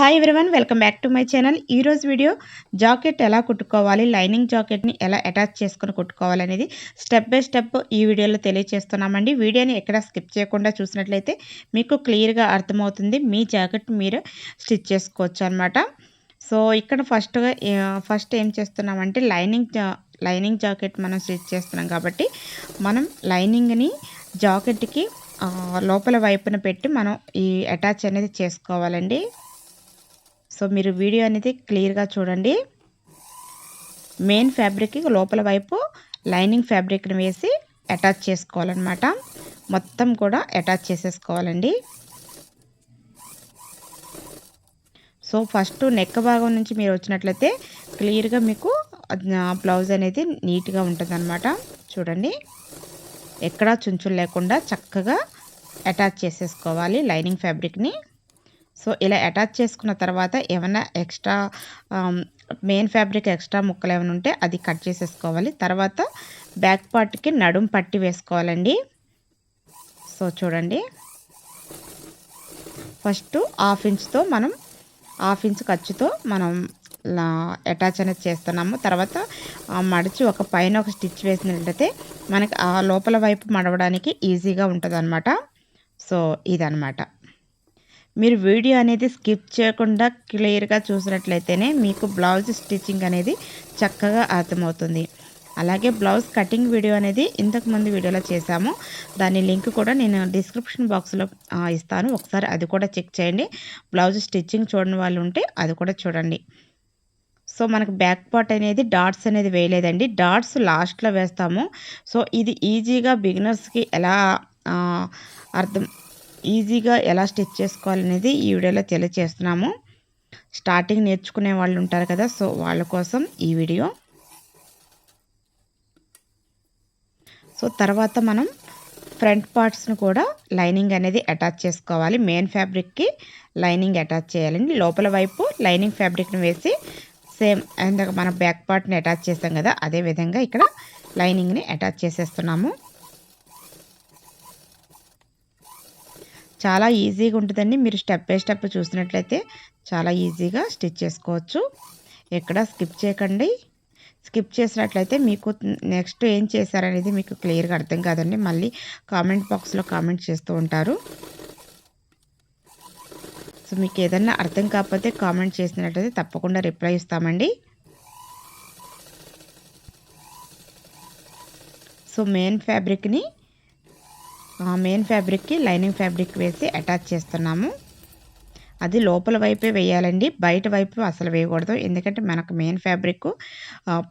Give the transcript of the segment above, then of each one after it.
Hi everyone welcome back to my channel ఈరోజు video jacket ఎలా కుట్టుకోవాలి లైనింగ్ జాకెట్ని ఎలా అటాచ్ చేసుకుని కుట్టుకోవాలి అనేది స్టెప్ బై స్టెప్ ఈ వీడియోలో తెలియజేస్తున్నామండి వీడియోని ఎక్కడ స్కిప్ చేయకుండా చూసినట్లయితే మీకు క్లియర్గా అర్థమవుతుంది. మీ జాకెట్ మీరు స్టిచ్ చేసుకోవచ్చు అనమాట సో ఇక్కడ ఫస్ట్గా ఫస్ట్ ఏం చేస్తున్నామంటే లైనింగ్ లైనింగ్ జాకెట్ మనం స్టిచ్ చేస్తున్నాం కాబట్టి మనం లైనింగ్ని జాకెట్కి లోపల వైపున పెట్టి మనం ఈ అటాచ్ అనేది చేసుకోవాలండి. సో మీరు వీడియో అనేది క్లియర్గా చూడండి. మెయిన్ ఫ్యాబ్రిక్కి లోపల వైపు లైనింగ్ ఫ్యాబ్రిక్ని వేసి అటాచ్ చేసుకోవాలన్నమాట. మొత్తం కూడా అటాచ్ చేసేసుకోవాలండి. సో ఫస్ట్ నెక్ భాగం నుంచి మీరు వచ్చినట్లయితే క్లియర్గా మీకు బ్లౌజ్ అనేది నీట్గా ఉంటుందన్నమాట. చూడండి. ఎక్కడా చుంచులు లేకుండా చక్కగా అటాచ్ చేసేసుకోవాలి లైనింగ్ ఫ్యాబ్రిక్ని సో ఇలా అటాచ్ చేసుకున్న తర్వాత ఏమైనా ఎక్స్ట్రా మెయిన్ ఫ్యాబ్రిక్ ఎక్స్ట్రా ముక్కలు ఏమైనా ఉంటే అది కట్ చేసేసుకోవాలి. తర్వాత బ్యాక్ పార్ట్కి నడుం పట్టి వేసుకోవాలండి. సో చూడండి. ఫస్ట్ హాఫ్ ఇంచ్తో మనం హాఫ్ ఇంచ్ ఖర్చుతో మనం అటాచ్ అనేది చేస్తున్నాము. తర్వాత మడిచి ఒక పైన ఒక స్టిచ్ వేసినట్లయితే మనకి ఆ లోపల వైపు మడవడానికి ఈజీగా ఉంటుంది సో ఇదనమాట మీరు వీడియో అనేది స్కిప్ చేయకుండా క్లియర్గా చూసినట్లయితేనే మీకు బ్లౌజ్ స్టిచ్చింగ్ అనేది చక్కగా అర్థమవుతుంది. అలాగే బ్లౌజ్ కటింగ్ వీడియో అనేది ఇంతకుముందు వీడియోలో చేశాము. దాని లింక్ కూడా నేను డిస్క్రిప్షన్ బాక్స్లో ఇస్తాను. ఒకసారి అది కూడా చెక్ చేయండి. బ్లౌజ్ స్టిచ్చింగ్ చూడని వాళ్ళు ఉంటే అది కూడా చూడండి. సో మనకు బ్యాక్ పార్ట్ అనేది డాట్స్ అనేది వేయలేదండి. డాట్స్ లాస్ట్లో వేస్తాము. సో ఇది ఈజీగా బిగినర్స్కి ఎలా అర్థం ఈజీగా ఎలా స్టిచ్ చేసుకోవాలనేది ఈ వీడియోలో తెలియచేస్తున్నాము. స్టార్టింగ్ నేర్చుకునే వాళ్ళు ఉంటారు కదా సో వాళ్ళ కోసం ఈ వీడియో. సో తర్వాత మనం ఫ్రంట్ పార్ట్స్ను కూడా లైనింగ్ అనేది అటాచ్ చేసుకోవాలి. మెయిన్ ఫ్యాబ్రిక్కి లైనింగ్ అటాచ్ చేయాలండి. లోపల వైపు లైనింగ్ ఫ్యాబ్రిక్ని వేసి సేమ్ ఇందాక మన బ్యాక్ పార్ట్ని అటాచ్ చేస్తాం కదా అదే విధంగా ఇక్కడ లైనింగ్ని అటాచ్ చేసేస్తున్నాము. చాలా ఈజీగా ఉంటుందండి. మీరు స్టెప్ బై స్టెప్ చూసినట్లయితే చాలా ఈజీగా స్టిచ్ చేసుకోవచ్చు. ఎక్కడ స్కిప్ చేయకండి. స్కిప్ చేసినట్లయితే మీకు నెక్స్ట్ ఏం చేశారనేది మీకు క్లియర్గా అర్థం కాదండి. మళ్ళీ కామెంట్ బాక్స్లో కామెంట్ చేస్తూ ఉంటారు. సో మీకు ఏదన్నా అర్థం కాకపోతే కామెంట్ చేసినట్లయితే తప్పకుండా రిప్లై ఇస్తామండి. సో మెయిన్ ఫ్యాబ్రిక్ని మెయిన్ ఫ్యాబ్రిక్కి లైనింగ్ ఫ్యాబ్రిక్ వేసి అటాచ్ చేస్తున్నాము. అది లోపల వైపే వేయాలండి. బయట వైపు అసలు వేయకూడదు. ఎందుకంటే మనకు మెయిన్ ఫ్యాబ్రిక్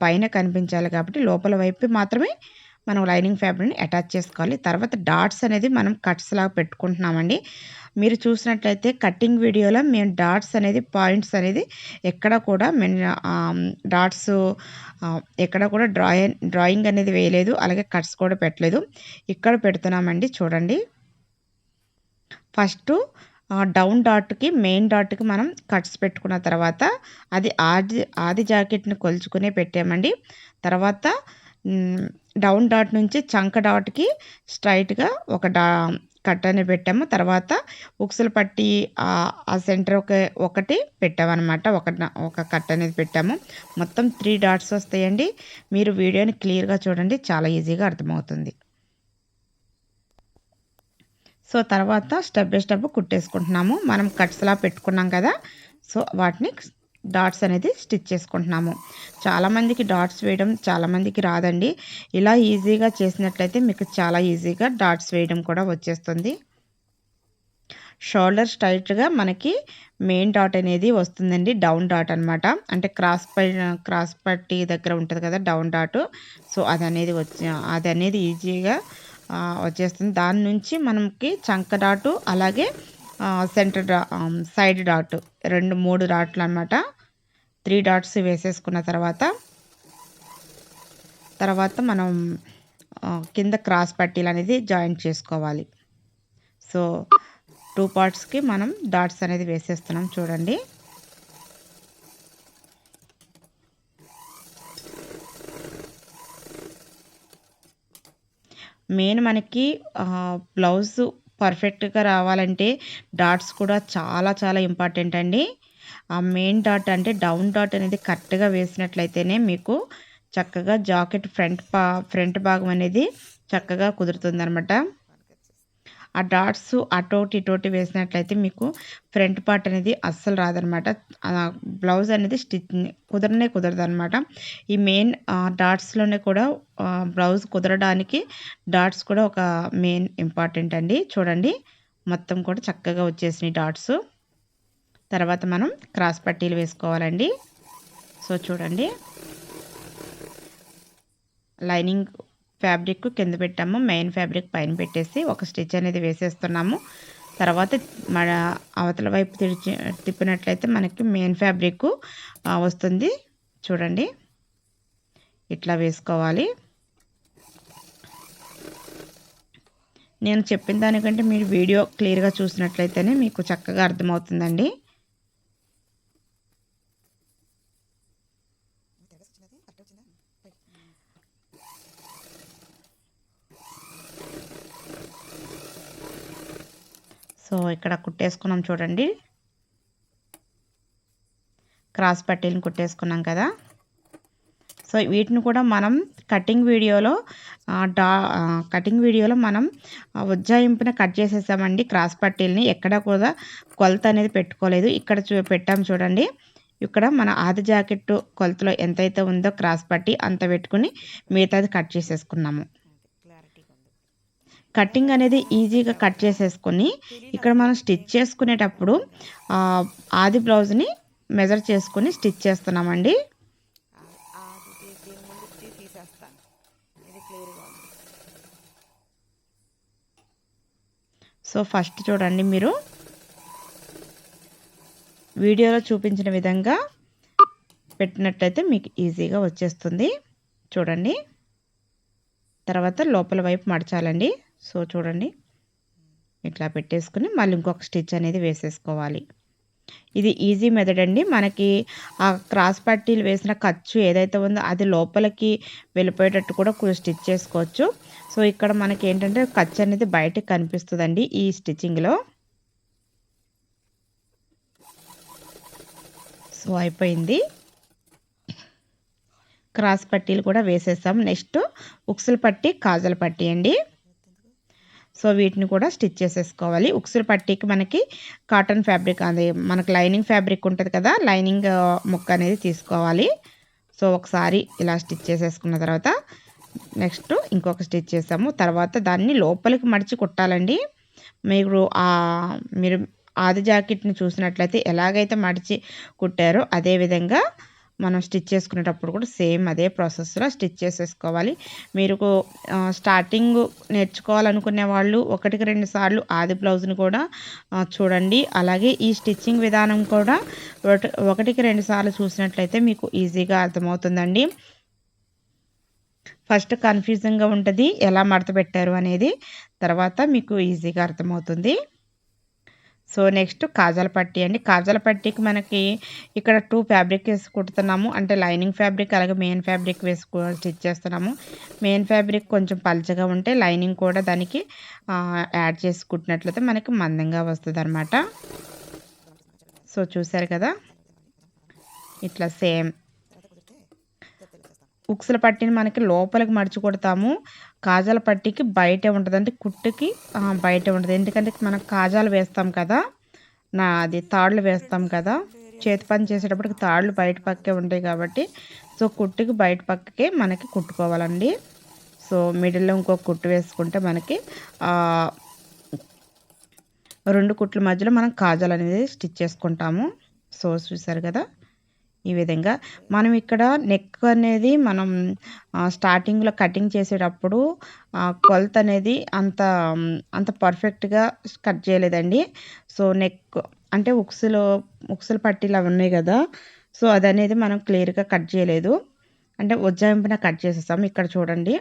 పైన కనిపించాలి కాబట్టి లోపల వైపు మాత్రమే మనం లైనింగ్ ఫ్యాబ్రిక్ని అటాచ్ చేసుకోవాలి. తర్వాత డాట్స్ అనేది మనం కట్స్ లాగా పెట్టుకుంటున్నామండి. మీరు చూసినట్లయితే కటింగ్ వీడియోలో మేము డాట్స్ అనేది పాయింట్స్ అనేది ఎక్కడ కూడా డాట్స్ ఎక్కడ కూడా డ్రాయింగ్ డ్రాయింగ్ అనేది వేయలేదు. అలాగే కట్స్ కూడా పెట్టలేదు. ఇక్కడ పెడుతున్నామండి చూడండి. ఫస్ట్ డౌన్ డాట్కి మెయిన్ డాట్కి మనం కట్స్ పెట్టుకున్న తర్వాత అది ఆది ఆది జాకెట్ని కొలుచుకునే పెట్టామండి. తర్వాత డౌన్ డాట్ నుంచి చంక డాట్కి స్ట్రైట్గా ఒక డా కట్ అనేది పెట్టాము. తర్వాత ఉక్సులు పట్టి ఆ సెంటర్ ఒక ఒకటి పెట్టామన్నమాట. ఒక ఒక కట్ అనేది పెట్టాము. మొత్తం త్రీ డాట్స్ వస్తాయండి. మీరు వీడియోని క్లియర్గా చూడండి. చాలా ఈజీగా అర్థమవుతుంది. సో తర్వాత స్టెప్ బై స్టెప్ కుట్టేసుకుంటున్నాము. మనం కట్స్లా పెట్టుకున్నాం కదా. సో వాటిని డాట్స్ అనేది స్టిచ్ చేసుకుంటున్నాము. చాలామందికి డాట్స్ వేయడం చాలామందికి రాదండి. ఇలా ఈజీగా చేసినట్లయితే మీకు చాలా ఈజీగా డాట్స్ వేయడం కూడా వచ్చేస్తుంది. షోల్డర్ స్ట్రైట్గా మనకి మెయిన్ డాట్ అనేది వస్తుందండి. డౌన్ డాట్ అనమాట అంటే క్రాస్ పై క్రాస్ పట్టి దగ్గర ఉంటుంది కదా డౌన్ డాట్. సో అది అనేది వచ్చే అది అనేది ఈజీగా వచ్చేస్తుంది. దాని నుంచి మనకి చంక డాటు అలాగే సెంటర్ డా సైడ్ డాట్ రెండు మూడు డాట్లు అనమాట త్రీ డాట్స్ వేసేసుకున్న తర్వాత తర్వాత మనం కింద క్రాస్ పట్టీలు అనేది జాయింట్ చేసుకోవాలి. సో టూ పార్ట్స్కి మనం డాట్స్ అనేది వేసేస్తున్నాం చూడండి. మెయిన్ మనకి బ్లౌజ్ పర్ఫెక్ట్గా రావాలంటే డాట్స్ కూడా చాలా చాలా ఇంపార్టెంట్ అండి. ఆ మెయిన్ డాట్ అంటే డౌన్ డాట్ అనేది కరెక్ట్గా వేసినట్లయితేనే మీకు చక్కగా జాకెట్ ఫ్రంట్ పా ఫ్రంట్ భాగం అనేది చక్కగా కుదురుతుంది అనమాట ఆ డాట్స్ అటోటి ఇటోటి వేసినట్లయితే మీకు ఫ్రంట్ పార్ట్ అనేది అస్సలు రాదనమాట. బ్లౌజ్ అనేది స్టిచ్ కుదరనే కుదరదు అనమాట ఈ మెయిన్ డాట్స్లోనే కూడా బ్లౌజ్ కుదరడానికి డాట్స్ కూడా ఒక మెయిన్ ఇంపార్టెంట్ అండి. చూడండి మొత్తం కూడా చక్కగా వచ్చేసినాయి డాట్స్. తర్వాత మనం క్రాస్ పట్టీలు వేసుకోవాలండి. సో చూడండి. లైనింగ్ ఫ్యాబ్రిక్ కింద పెట్టాము. మెయిన్ ఫ్యాబ్రిక్ పైన పెట్టేసి ఒక స్టిచ్ అనేది వేసేస్తున్నాము. తర్వాత మన అవతల వైపు తిరిచి తిప్పినట్లయితే మనకి మెయిన్ ఫ్యాబ్రిక్ వస్తుంది. చూడండి. ఇట్లా వేసుకోవాలి. నేను చెప్పిన దానికంటే మీరు వీడియో క్లియర్గా చూసినట్లయితేనే మీకు చక్కగా అర్థమవుతుందండి. సో ఇక్కడ కుట్టేసుకున్నాం చూడండి. క్రాస్ పట్టీలను కుట్టేసుకున్నాం కదా. సో వీటిని కూడా మనం కటింగ్ వీడియోలో డా కటింగ్ వీడియోలో మనం ఉజ్జాయింపున కట్ చేసేసామండి క్రాస్ పట్టీలని. ఎక్కడ కూడా కొలత అనేది పెట్టుకోలేదు. ఇక్కడ చూ పెట్టాం చూడండి. ఇక్కడ మన ఆది జాకెట్ కొలతలో ఎంతైతే ఉందో క్రాస్ పట్టి అంత పెట్టుకుని మిగతాది కట్ చేసేసుకున్నాము. కటింగ్ అనేది ఈజీగా కట్ చేసేసుకొని ఇక్కడ మనం స్టిచ్ చేసుకునేటప్పుడు ఆది బ్లౌజ్ని మెజర్ చేసుకొని స్టిచ్ చేస్తున్నామండి. సో ఫస్ట్ చూడండి మీరు. వీడియోలో చూపించిన విధంగా పెట్టినట్టయితే మీకు ఈజీగా వచ్చేస్తుంది. చూడండి. తర్వాత లోపల వైపు మడచాలండి. సో చూడండి. ఇట్లా పెట్టేసుకుని మళ్ళీ ఇంకొక స్టిచ్ అనేది వేసేసుకోవాలి. ఇది ఈజీ మెథడ్ అండి. మనకి ఆ క్రాస్ పట్టీలు వేసిన ఖర్చు ఏదైతే ఉందో అది లోపలికి వెళ్ళిపోయేటట్టు కూడా స్టిచ్ చేసుకోవచ్చు. సో ఇక్కడ మనకి ఏంటంటే ఖర్చు అనేది బయటకు కనిపిస్తుందండి ఈ స్టిచ్చింగ్లో సో అయిపోయింది. క్రాస్ పట్టీలు కూడా వేసేసాం. నెక్స్ట్ ఉక్సల పట్టి కాజల పట్టి అండి. సో వీటిని కూడా స్టిచ్ చేసేసుకోవాలి. ఉక్సుల పట్టీకి మనకి కాటన్ ఫ్యాబ్రిక్ అది మనకు లైనింగ్ ఫ్యాబ్రిక్ ఉంటుంది కదా లైనింగ్ ముక్క అనేది తీసుకోవాలి. సో ఒకసారి ఇలా స్టిచ్ చేసేసుకున్న తర్వాత నెక్స్ట్ ఇంకొక స్టిచ్ చేసాము. తర్వాత దాన్ని లోపలికి మడిచి కుట్టాలండి. మీరు మీరు ఆది జాకెట్ని చూసినట్లయితే ఎలాగైతే మడిచి కుట్టారో అదేవిధంగా మనం స్టిచ్ చేసుకునేటప్పుడు కూడా సేమ్ అదే ప్రాసెస్లో స్టిచ్ చేసేసుకోవాలి. మీరు స్టార్టింగ్ నేర్చుకోవాలనుకునే వాళ్ళు ఒకటికి రెండు సార్లు ఆది బ్లౌజ్ని కూడా చూడండి. అలాగే ఈ స్టిచ్చింగ్ విధానం కూడా ఒకటికి రెండు సార్లు చూసినట్లయితే మీకు ఈజీగా అర్థమవుతుందండి. ఫస్ట్ కన్ఫ్యూజింగ్గా ఉంటుంది ఎలా మడత పెట్టారు అనేది తర్వాత మీకు ఈజీగా అర్థమవుతుంది. సో నెక్స్ట్ కాజల పట్టీ అండి. కాజల పట్టీకి మనకి ఇక్కడ టూ ఫ్యాబ్రిక్ వేసి కుడుతున్నాము అంటే లైనింగ్ ఫ్యాబ్రిక్ అలాగే మెయిన్ ఫ్యాబ్రిక్ వేసి స్టిచ్ చేస్తున్నాము. మెయిన్ ఫ్యాబ్రిక్ కొంచెం పల్చగా ఉంటే లైనింగ్ కూడా దానికి యాడ్ చేసుకుంటున్నట్లయితే మనకి మందంగా వస్తుంది అనమాట సో చూసారు కదా? ఇట్లా సేమ్. ఉక్సుల పట్టిని మనకి లోపలికి మడిచి కొడతాము. కాజాల పట్టికి బయటే ఉంటుంది. అంటే కుట్టుకి బయటే ఉంటుంది. ఎందుకంటే మనం కాజాలు వేస్తాం కదా. నా అది తాళ్ళు వేస్తాం కదా. చేతి పని చేసేటప్పటికి తాళ్ళు బయట పక్కే ఉంటాయి కాబట్టి. సో కుట్టుకి బయట పక్కకే మనకి కుట్టుకోవాలండి. సో మిడిల్లో ఇంకొక కుట్టు వేసుకుంటే మనకి రెండు కుట్ల మధ్యలో మనం కాజాలు అనేది స్టిచ్ చేసుకుంటాము. సో చూసారు కదా. ఈ విధంగా. మనం ఇక్కడ నెక్ అనేది మనం స్టార్టింగ్లో కటింగ్ చేసేటప్పుడు కొలత అనేది అంత అంత పర్ఫెక్ట్గా కట్ చేయలేదండి. సో నెక్ అంటే ఉక్సులు ఉక్సులు పట్టీలు అవి ఉన్నాయి కదా సో అది అనేది మనం క్లియర్గా కట్ చేయలేదు. అంటే ఉజ్జాయింపున కట్ చేసేస్తాం. ఇక్కడ చూడండి.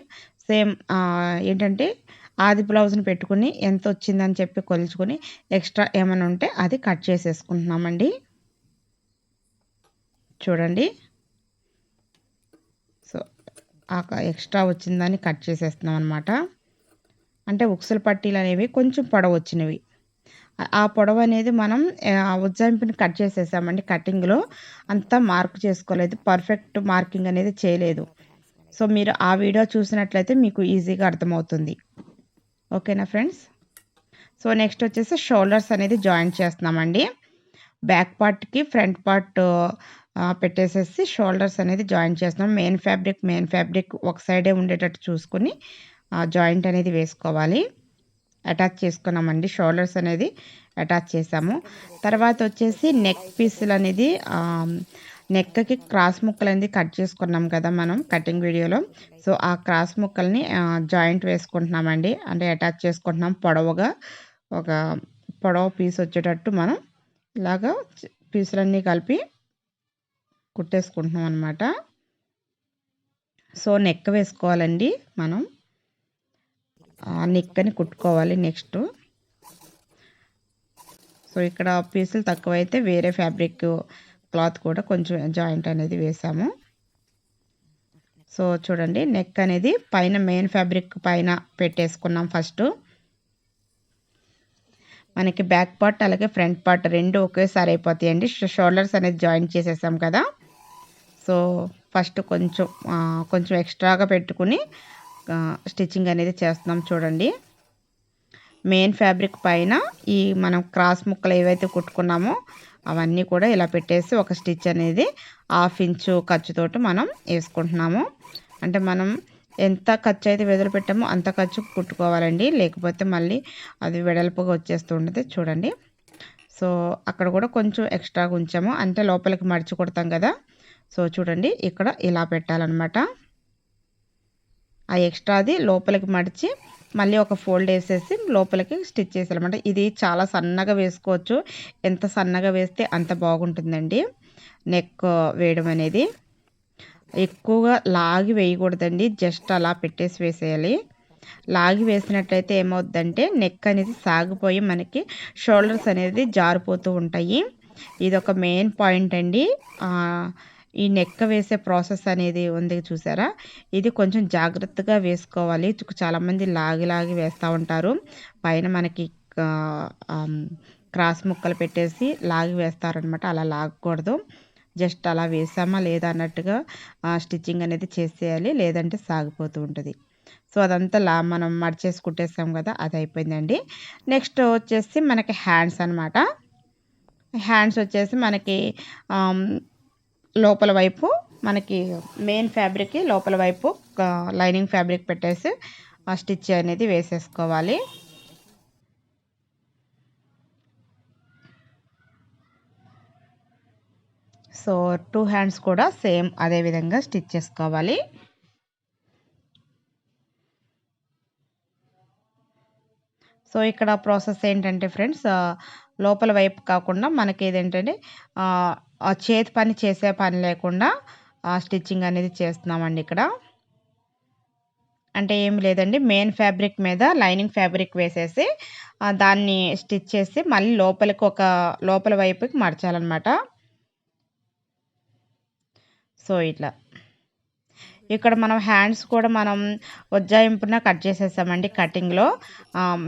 సేమ్ ఏంటంటే ఆది బ్లౌజ్ని పెట్టుకుని ఎంత వచ్చిందని చెప్పి కొలుచుకొని ఎక్స్ట్రా ఏమైనా ఉంటే అది కట్ చేసేసుకుంటున్నామండి. చూడండి. సో ఆ ఎక్స్ట్రా వచ్చిందని కట్ చేసేస్తున్నాం అనమాట అంటే ఉక్సుల పట్టీలు అనేవి కొంచెం పొడవు వచ్చినవి. ఆ- పొడవు అనేది మనం ఆ, ఉజ్జాయింపుని కట్ చేసేసామండి కటింగ్లో. అంతా మార్క్ చేసుకోలేదు. పర్ఫెక్ట్ మార్కింగ్ అనేది చేయలేదు. సో మీరు ఆ వీడియో చూసినట్లయితే మీకు ఈజీగా అర్థమవుతుంది. ఓకేనా ఫ్రెండ్స్? సో నెక్స్ట్ వచ్చేసి షోల్డర్స్ అనేది జాయింట్ చేస్తున్నామండి. బ్యాక్ పార్ట్కి ఫ్రంట్ పార్ట్ పెట్టేసేసి షోల్డర్స్ అనేది జాయింట్ చేస్తున్నాం. మెయిన్ ఫ్యాబ్రిక్ మెయిన్ ఫ్యాబ్రిక్ ఒక సైడే ఉండేటట్టు చూసుకుని జాయింట్ అనేది వేసుకోవాలి. అటాచ్ చేసుకున్నామండి. షోల్డర్స్ అనేది అటాచ్ చేసాము. తర్వాత వచ్చేసి నెక్ పీసులు అనేది నెక్కి క్రాస్ ముక్కలు అనేది కట్ చేసుకున్నాం కదా మనం కటింగ్ వీడియోలో. సో ఆ క్రాస్ ముక్కల్ని జాయింట్ వేసుకుంటున్నామండి. అంటే అటాచ్ చేసుకుంటున్నాం పొడవుగా. ఒక పొడవు పీస్ వచ్చేటట్టు మనం ఇలాగా పీసులన్నీ కలిపి కుట్టేసుకుంటున్నాం అనమాట సో నెక్ వేసుకోవాలండి మనం. ఆ నెక్కని కుట్టుకోవాలి నెక్స్ట్. సో ఇక్కడ పీసులు తక్కువైతే వేరే ఫ్యాబ్రిక్ క్లాత్ కూడా కొంచెం జాయింట్ అనేది వేసాము. సో చూడండి నెక్ అనేది పైన మెయిన్ ఫ్యాబ్రిక్ పైన పెట్టేసుకున్నాం ఫస్ట్. మనకి బ్యాక్ పార్ట్ అలాగే ఫ్రంట్ పార్ట్ రెండు ఒకేసారి అయిపోతాయండి. షోల్డర్స్ అనేది జాయింట్ చేసేసాం కదా. సో ఫస్ట్ కొంచెం కొంచెం ఎక్స్ట్రాగా పెట్టుకుని స్టిచ్చింగ్ అనేది చేస్తున్నాం చూడండి. మెయిన్ ఫ్యాబ్రిక్ పైన ఈ మనం క్రాస్ ముక్కలు ఏవైతే కుట్టుకున్నామో అవన్నీ కూడా ఇలా పెట్టేసి ఒక స్టిచ్ అనేది హాఫ్ ఇంచు ఖర్చుతోటి మనం వేసుకుంటున్నాము. అంటే మనం ఎంత ఖర్చు అయితే వెదులు పెట్టామో అంత ఖర్చు కుట్టుకోవాలండి. లేకపోతే మళ్ళీ అది వెడల్పుగా వచ్చేస్తూ వచ్చేస్తుంటుంది చూడండి. సో అక్కడ కూడా కొంచెం ఎక్స్ట్రాగా ఉంచాము. అంటే లోపలికి మడిచి కొడతాం కదా. సో చూడండి. ఇక్కడ ఇలా పెట్టాలన్నమాట. ఆ ఎక్స్ట్రాది లోపలికి మడిచి మళ్ళీ ఒక ఫోల్డ్ వేసేసి లోపలికి స్టిచ్ చేసేయాలన్నమాట. ఇది చాలా సన్నగా వేసుకోవచ్చు. ఎంత సన్నగా వేస్తే అంత బాగుంటుందండి. నెక్ వేయడం అనేది. ఎక్కువగా లాగి వేయకూడదండి. జస్ట్ అలా పెట్టేసి వేసేయాలి. లాగి వేసినట్లయితే ఏమవుద్దంటే నెక్ అనేది సాగిపోయి మనకి షోల్డర్స్ అనేది జారిపోతూ ఉంటాయి. ఇది ఒక మెయిన్ పాయింట్ అండి. ఈ నెక్క వేసే ప్రాసెస్ అనేది ఉంది చూసారా? ఇది కొంచెం జాగ్రత్తగా వేసుకోవాలి. చాలామంది లాగి లాగి వేస్తూ ఉంటారు. పైన మనకి క్రాస్ ముక్కలు పెట్టేసి లాగి వేస్తారనమాట అలా లాగకూడదు. జస్ట్ అలా వేసామా లేదా అన్నట్టుగా స్టిచ్చింగ్ అనేది చేసేయాలి. లేదంటే సాగిపోతూ ఉంటుంది. సో అదంతా లా మనం మడిచేసుకుంటేసాం కదా అది అయిపోయిందండి. నెక్స్ట్ వచ్చేసి మనకి హ్యాండ్స్ అన్నమాట. హ్యాండ్స్ వచ్చేసి మనకి లోపల వైపు మనకి మెయిన్ ఫ్యాబ్రిక్కి లోపల వైపు లైనింగ్ ఫ్యాబ్రిక్ పెట్టేసి ఆ స్టిచ్ అనేది వేసేసుకోవాలి. సో టూ హ్యాండ్స్ కూడా సేమ్ అదే విధంగా స్టిచ్ చేసుకోవాలి. సో ఇక్కడ ప్రాసెస్ ఏంటంటే ఫ్రెండ్స్ లోపల వైపు కాకుండా మనకి ఏదేంటంటే చేతి పని చేసే పని లేకుండా స్టిచ్చింగ్ అనేది చేస్తున్నామండి ఇక్కడ. అంటే ఏమి లేదండి మెయిన్ ఫ్యాబ్రిక్ మీద లైనింగ్ ఫ్యాబ్రిక్ వేసేసి దాన్ని స్టిచ్ చేసి మళ్ళీ లోపలికి ఒక లోపల వైపుకి మడచాలన్నమాట. సో ఇట్లా. ఇక్కడ మనం హ్యాండ్స్ కూడా మనం ఉజ్జాయింపున కట్ చేసేసామండి కటింగ్లో.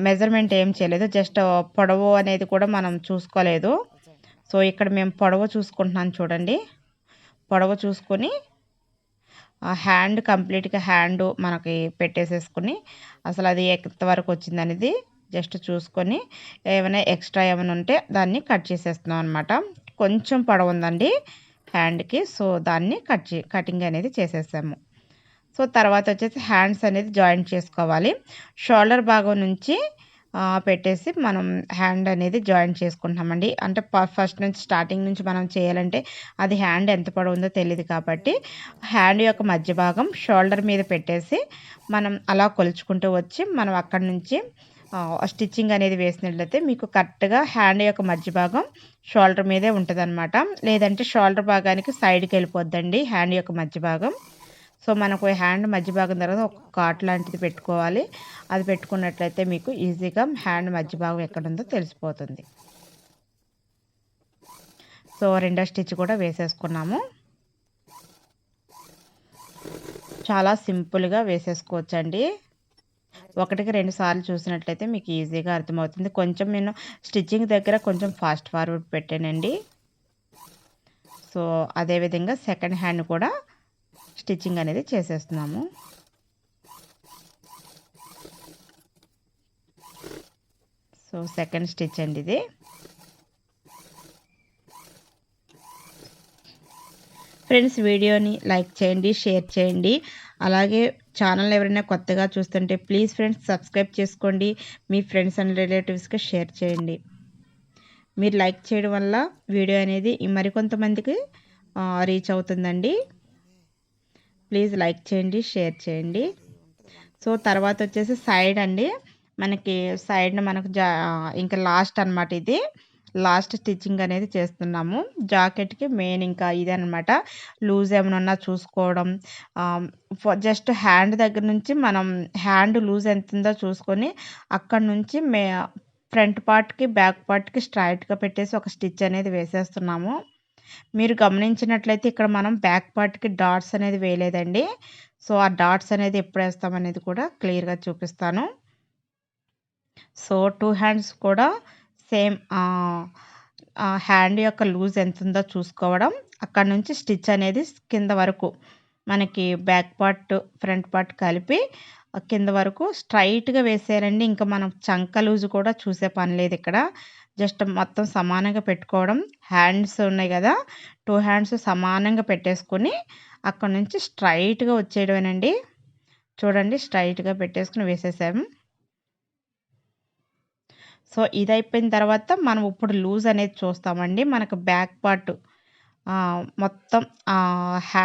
మెజర్మెంట్ ఏం చేయలేదు. జస్ట్ పొడవు అనేది కూడా మనం చూసుకోలేదు. సో ఇక్కడ మేము పొడవు చూసుకుంటున్నాను చూడండి. పొడవు చూసుకొని హ్యాండ్ కంప్లీట్గా హ్యాండ్ మనకి పెట్టేసేసుకుని అసలు అది ఎంతవరకు వచ్చింది అనేది జస్ట్ చూసుకొని ఏమైనా ఎక్స్ట్రా ఏమైనా ఉంటే దాన్ని కట్ చేసేస్తున్నాం అనమాట కొంచెం పొడవు ఉందండి. హ్యాండ్కి. సో దాన్ని కట్ చే కటింగ్ అనేది చేసేసాము. సో తర్వాత వచ్చేసి హ్యాండ్స్ అనేది జాయింట్ చేసుకోవాలి. షోల్డర్ భాగం నుంచి పెట్టేసి మనం హ్యాండ్ అనేది జాయింట్ చేసుకుంటామండి అంటే ఫస్ట్ నుంచి స్టార్టింగ్ నుంచి మనం చేయాలంటే అది హ్యాండ్ ఎంత పొడవు ఉందో తెలియదు కాబట్టి హ్యాండ్ యొక్క మధ్య భాగం షోల్డర్ మీద పెట్టేసి మనం అలా కొలుచుకుంటూ వచ్చి మనం అక్కడి నుంచి స్టిచ్చింగ్ అనేది వేసినట్లయితే మీకు కరెక్ట్గా హ్యాండ్ యొక్క మధ్య భాగం షోల్డర్ మీదే ఉంటుందన్నమాట. లేదంటే షోల్డర్ భాగానికి సైడ్కి వెళ్ళిపోద్దండి హ్యాండ్ యొక్క మధ్య భాగం. సో మనకు హ్యాండ్ మధ్య భాగం తర్వాత ఒక కాట్ లాంటిది పెట్టుకోవాలి. అది పెట్టుకున్నట్లయితే మీకు ఈజీగా హ్యాండ్ మధ్య భాగం ఎక్కడ ఉందో తెలిసిపోతుంది. సో రెండో స్టిచ్ కూడా వేసేసుకున్నాము. చాలా సింపుల్గా వేసేసుకోవచ్చండి. ఒకటికి రెండు సార్లు చూసినట్లయితే మీకు ఈజీగా అర్థమవుతుంది. కొంచెం నేను స్టిచ్చింగ్ దగ్గర కొంచెం ఫాస్ట్ ఫార్వర్డ్ పెట్టానండి. సో అదేవిధంగా సెకండ్ హ్యాండ్ కూడా స్టిచ్చింగ్ అనేది చేసేస్తున్నాము. సో సెకండ్ స్టిచ్ అండి ఇది. ఫ్రెండ్స్ వీడియోని లైక్ చేయండి షేర్ చేయండి. అలాగే ఛానల్ ఎవరైనా కొత్తగా చూస్తుంటే ప్లీజ్ ఫ్రెండ్స్ సబ్స్క్రైబ్ చేసుకోండి. మీ ఫ్రెండ్స్ అండ్ రిలేటివ్స్కి షేర్ చేయండి. మీరు లైక్ చేయడం వల్ల వీడియో అనేది మరికొంతమందికి రీచ్ అవుతుందండి. ప్లీజ్ లైక్ చేయండి షేర్ చేయండి. సో తర్వాత వచ్చేసి సైడ్ అండి. మనకి సైడ్న మనకు జా ఇంకా లాస్ట్ అనమాట ఇది. లాస్ట్ స్టిచ్చింగ్ అనేది చేస్తున్నాము. జాకెట్కి మెయిన్ ఇంకా ఇది అనమాట లూజ్ ఏమైనా చూసుకోవడం. జస్ట్ హ్యాండ్ దగ్గర నుంచి మనం హ్యాండ్ లూజ్ ఎంత ఉందో చూసుకొని అక్కడ నుంచి మే ఫ్రంట్ పార్ట్కి బ్యాక్ పార్ట్కి స్ట్రైట్గా పెట్టేసి ఒక స్టిచ్ అనేది వేసేస్తున్నాము. మీరు గమనించినట్లయితే ఇక్కడ మనం బ్యాక్ పార్ట్కి డాట్స్ అనేది వేయలేదండి. సో ఆ డాట్స్ అనేది ఎప్పుడు వేస్తామనేది కూడా క్లియర్గా చూపిస్తాను. సో టూ హ్యాండ్స్ కూడా సేమ్ హ్యాండ్ యొక్క లూజ్ ఎంత ఉందో చూసుకోవడం. అక్కడ నుంచి స్టిచ్ అనేది కింద వరకు మనకి బ్యాక్ పార్ట్ ఫ్రంట్ పార్ట్ కలిపి కింద వరకు స్ట్రైట్గా వేసేయాలండి. ఇంకా మనం చంక లూజ్ కూడా చూసే పని లేదు ఇక్కడ. జస్ట్ మొత్తం సమానంగా పెట్టుకోవడం. హ్యాండ్స్ ఉన్నాయి కదా టూ హ్యాండ్స్ సమానంగా పెట్టేసుకొని అక్కడ నుంచి స్ట్రైట్గా వచ్చేయడమేనండి. చూడండి స్ట్రైట్గా పెట్టేసుకుని వేసేసాము. సో ఇది అయిపోయిన తర్వాత మనం ఇప్పుడు లూజ్ అనేది చూస్తామండి. మనకు బ్యాక్ పార్ట్ మొత్తం హ్యా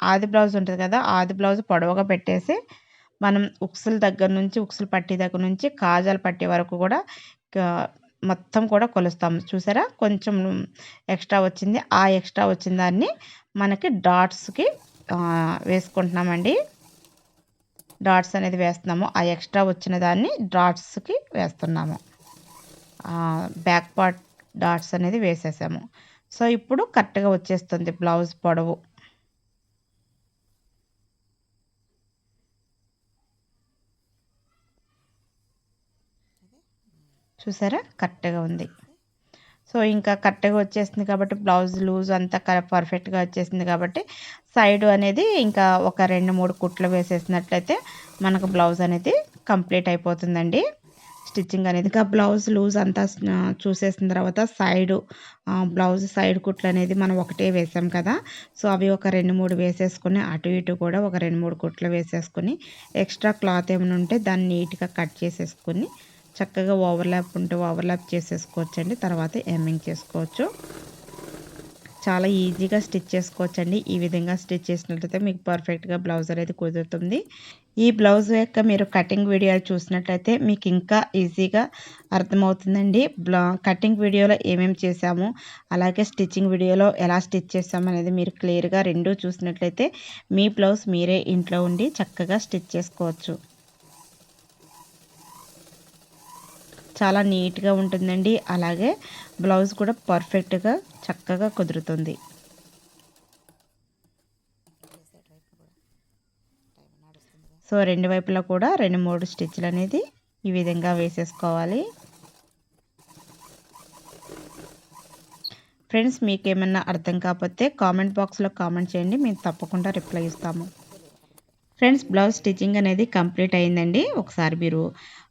ఆది బ్లౌజ్ ఉంటుంది కదా ఆది బ్లౌజ్ పొడవుగా పెట్టేసి మనం ఉక్సుల దగ్గర నుంచి ఉక్సులు పట్టి దగ్గర నుంచి కాజాలు పట్టే వరకు కూడా మొత్తం కూడా కొలుస్తాము. చూసారా? కొంచెం ఎక్స్ట్రా వచ్చింది. ఆ ఎక్స్ట్రా వచ్చిన దాన్ని మనకి డాట్స్కి వేసుకుంటున్నామండి. డాట్స్ అనేది వేస్తున్నాము. ఆ ఎక్స్ట్రా వచ్చిన దాన్ని డాట్స్కి వేస్తున్నాము. బ్యాక్ పార్ట్ డాట్స్ అనేది వేసేసాము. సో ఇప్పుడు కరెక్ట్గా వచ్చేస్తుంది బ్లౌజ్ పొడవు. చూసారా? కరెక్ట్గా ఉంది. సో ఇంకా కరెక్ట్గా వచ్చేసింది కాబట్టి బ్లౌజ్ లూజ్ అంతా పర్ఫెక్ట్గా వచ్చేసింది కాబట్టి సైడ్ అనేది ఇంకా ఒక రెండు మూడు కుట్లు వేసేసినట్లయితే మనకు బ్లౌజ్ అనేది కంప్లీట్ అయిపోతుందండి. స్టిచ్చింగ్ అనేది. ఇంకా బ్లౌజ్ లూజ్ అంతా చూసేసిన తర్వాత సైడ్ బ్లౌజ్ సైడ్ కుట్లు అనేది మనం ఒకటే వేసాం కదా. సో అవి ఒక రెండు మూడు వేసేసుకొని అటు ఇటు కూడా ఒక రెండు మూడు కుట్లు వేసేసుకొని ఎక్స్ట్రా క్లాత్ ఏమైనా ఉంటే దాన్ని నీట్గా కట్ చేసేసుకొని చక్కగా ఓవర్లాప్ ఉంటే ఓవర్లాప్ చేసేసుకోవచ్చండి. తర్వాత ఎమ్మింగ్ చేసుకోవచ్చు. చాలా ఈజీగా స్టిచ్ చేసుకోవచ్చండి. ఈ విధంగా స్టిచ్ చేసినట్లయితే మీకు పర్ఫెక్ట్గా బ్లౌజ్ అనేది కుదురుతుంది. ఈ బ్లౌజ్ యొక్క మీరు కటింగ్ వీడియో చూసినట్లయితే మీకు ఇంకా ఈజీగా అర్థమవుతుందండి. బ్లా కటింగ్ వీడియోలో ఏమేమి చేసాము అలాగే స్టిచ్చింగ్ వీడియోలో ఎలా స్టిచ్ చేసాము అనేది మీరు క్లియర్గా రెండూ చూసినట్లయితే మీ బ్లౌజ్ మీరే ఇంట్లో ఉండి చక్కగా స్టిచ్ చేసుకోవచ్చు. చాలా నీట్గా ఉంటుందండి. అలాగే బ్లౌజ్ కూడా పర్ఫెక్ట్గా చక్కగా కుదురుతుంది. సో రెండు వైపులా కూడా రెండు మూడు స్టిచ్లు అనేది ఈ విధంగా వేసేసుకోవాలి. ఫ్రెండ్స్ మీకు ఏమన్నా అర్థం కాకపోతే కామెంట్ బాక్స్లో కామెంట్ చేయండి మేము తప్పకుండా రిప్లై ఇస్తాము. ఫ్రెండ్స్ బ్లౌజ్ స్టిచ్చింగ్ అనేది కంప్లీట్ అయిందండి. ఒకసారి మీరు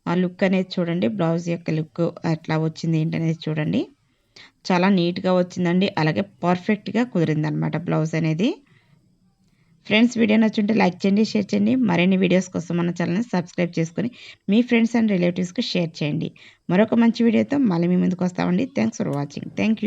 ఆ లుక్ అనేది చూడండి బ్లౌజ్ యొక్క లుక్ ఎట్లా వచ్చింది ఏంటనేది చూడండి. చాలా నీట్గా వచ్చిందండి. అలాగే పర్ఫెక్ట్గా కుదిరిందనమాట బ్లౌజ్ అనేది. ఫ్రెండ్స్ వీడియో నచ్చుంటే లైక్ చేయండి షేర్ చేయండి. మరిన్ని వీడియోస్ కోసం మన ఛానల్ని సబ్స్క్రైబ్ చేసుకుని మీ ఫ్రెండ్స్ అండ్ రిలేటివ్స్కి షేర్ చేయండి. మరొక మంచి వీడియోతో మళ్ళీ మీ ముందుకు వస్తామండి. Thanks for watching. థ్యాంక్